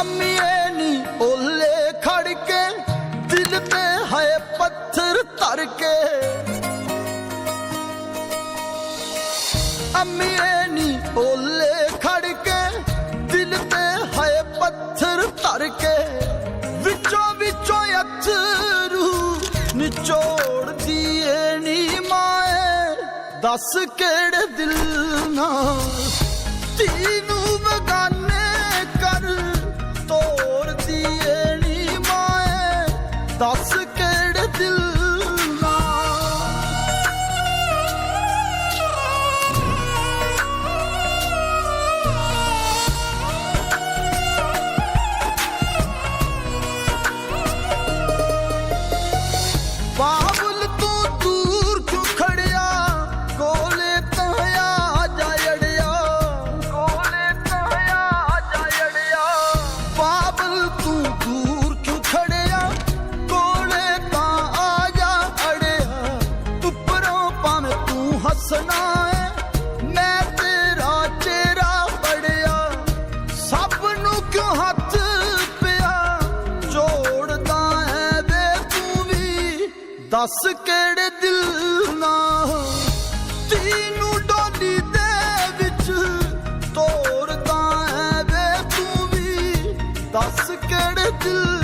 ਅੰਮੀਏ ਨੀ ਓਲੇ ਖੜ ਕੇ ਦਿਲ ਤੇ ਹੈ ਪੱਥਰ ਧਰ ਕੇ ਅੰਮੀਏ ਨੀ ਓਲੇ ਖੜ ਕੇ ਦਿਲ ਤੇ ਹੈ ਪੱਥਰ ਧਰ ਕੇ ਵਿੱਚੋਂ ਵਿੱਚੋਂ ਅਥਰੂ ਨਿਚੋੜਦੀ ਏ ਨੀ ਮਾਏ, ਦੱਸ ਕਿਹੜੇ ਦਿਲ ਨਾਲ ਧੀ ਨੂੰ ਬਗਾਨੇ ਮਾਏ ਦੱਸ ਦੱਸ ਕਿਹੜੇ ਦਿਲ ਨਾ ਤੈਨੂੰ ਡੋਲੀ ਦੇ ਵਿੱਚ ਤੋਰਦਾ ਹੈ ਵੇ ਤੂੰ ਵੀ? ਦੱਸ ਕਿਹੜੇ ਦਿਲ